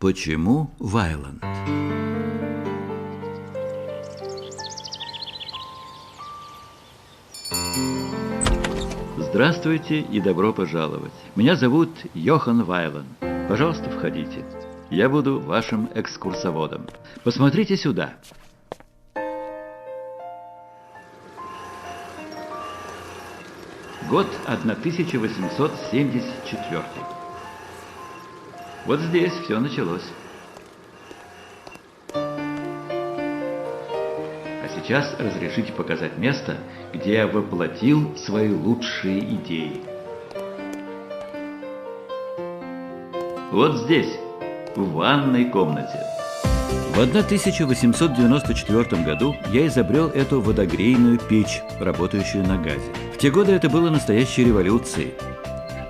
Почему Вайланд? Здравствуйте и добро пожаловать. Меня зовут Йохан Вайланд. Пожалуйста, входите. Я буду вашим экскурсоводом. Посмотрите сюда. Год 1874. Вот здесь все началось. А сейчас разрешите показать место, где я воплотил свои лучшие идеи. Вот здесь, в ванной комнате. В 1894 году я изобрел эту водогрейную печь, работающую на газе. В те годы это было настоящей революцией.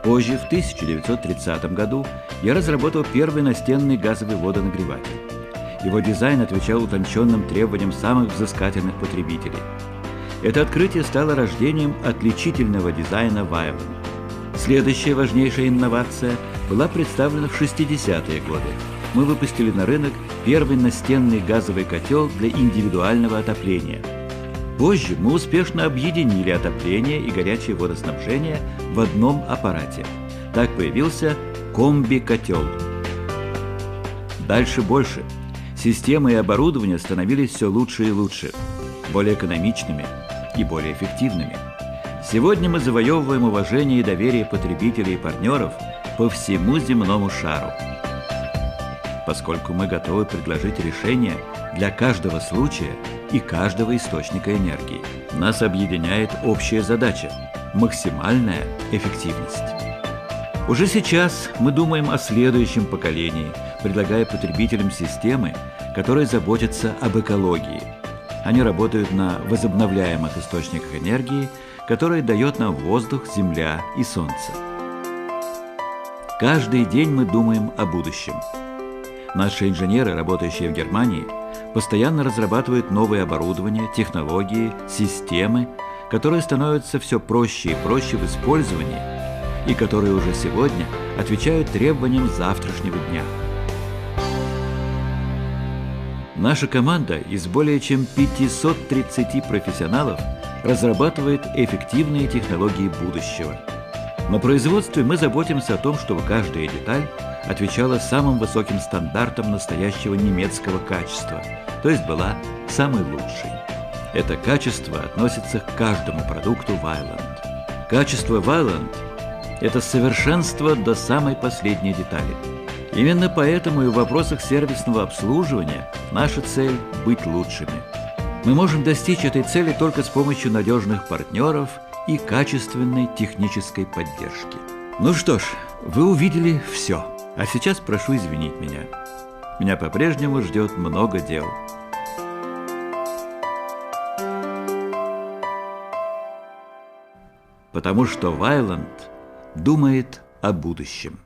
Позже, в 1930 году, я разработал первый настенный газовый водонагреватель. Его дизайн отвечал утонченным требованиям самых взыскательных потребителей. Это открытие стало рождением отличительного дизайна Вайлен. Следующая важнейшая инновация была представлена в 60-е годы. Мы выпустили на рынок первый настенный газовый котел для индивидуального отопления. Позже мы успешно объединили отопление и горячее водоснабжение в одном аппарате. Так появился комби-котел. Дальше больше. Системы и оборудование становились все лучше и лучше, более экономичными и более эффективными. Сегодня мы завоевываем уважение и доверие потребителей и партнеров по всему земному шару. Поскольку мы готовы предложить решение для каждого случая и каждого источника энергии. Нас объединяет общая задача – максимальная эффективность. Уже сейчас мы думаем о следующем поколении, предлагая потребителям системы, которые заботятся об экологии. Они работают на возобновляемых источниках энергии, которые дает нам воздух, земля и солнце. Каждый день мы думаем о будущем. Наши инженеры, работающие в Германии, постоянно разрабатывают новые оборудования, технологии, системы, которые становятся все проще и проще в использовании и которые уже сегодня отвечают требованиям завтрашнего дня. Наша команда из более чем 530 профессионалов разрабатывает эффективные технологии будущего. На производстве мы заботимся о том, чтобы каждая деталь отвечала самым высоким стандартам настоящего немецкого качества, то есть была самой лучшей. Это качество относится к каждому продукту Вайланд. Качество Вайланд – это совершенство до самой последней детали. Именно поэтому и в вопросах сервисного обслуживания наша цель – быть лучшими. Мы можем достичь этой цели только с помощью надежных партнеров и качественной технической поддержки. Ну что ж, вы увидели все. А сейчас прошу извинить меня. Меня по-прежнему ждет много дел. Потому что Вайланд думает о будущем.